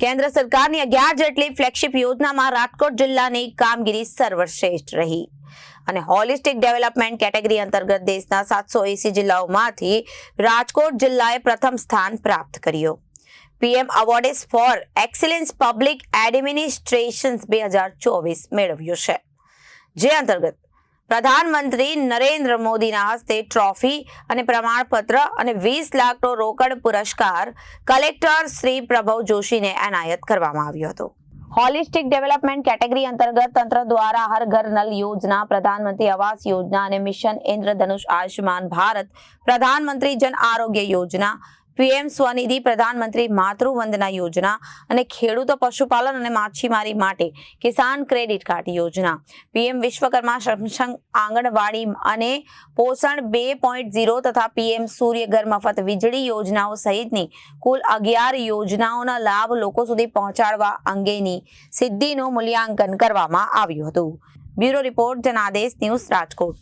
કેન્દ્ર સરકારની અગિયાર જેટલી ફ્લેગશિપ યોજનામાં રાજકોટ જિલ્લાની કામગીરી સર્વશ્રેષ્ઠ રહી. અને હોલિસ્ટિક ડેવલપમેન્ટ કેટેગરી અંતર્ગત દેશના સાતસો એસી જિલ્લાઓમાંથી રાજકોટ જિલ્લાએ પ્રથમ સ્થાન પ્રાપ્ત કર્યું. PM awards for excellence public administration બે હજાર ચોવીસ મેળવ્યું છે. જે અંતર્ગત પ્રધાનમંત્રી નરેન્દ્ર મોદીના હસ્તે ટ્રોફી અને પ્રમાણપત્ર અને વીસ લાખનો રોકડ પુરસ્કાર કલેક્ટર શ્રી પ્રભવ જોશીને એનાયત કરવામાં આવ્યો હતો. હોલિસ્ટિક ડેવલપમેન્ટ કેટેગરી અંતર્ગત તંત્ર દ્વારા હર ઘર નલ યોજના, પ્રધાનમંત્રી આવાસ યોજના અને મિશન ઇન્દ્રધનુષ આયુષ્યમાન ભારત, પ્રધાનમંત્રી જન આરોગ્ય યોજના પીએમ સ્વનિધિ પ્રધાનમંત્રી માતૃવંદના યોજના અને ખેડૂતો પશુપાલન અને માછીમારી માટે કિસાન ક્રેડિટ કાર્ડ યોજના. પીએમ વિશ્વકર્મા સક્ષમ આંગણવાડી અને પોષણ બે પોઈન્ટ ઝીરો તથા પીએમ સૂર્ય ઘર મફત વીજળી યોજનાઓ સહિતની કુલ અગિયાર યોજનાઓના લાભ લોકો સુધી પહોંચાડવા અંગેની સિદ્ધિનું મૂલ્યાંકન કરવામાં આવ્યું હતું. Bureau report Janadesh news Rajkot.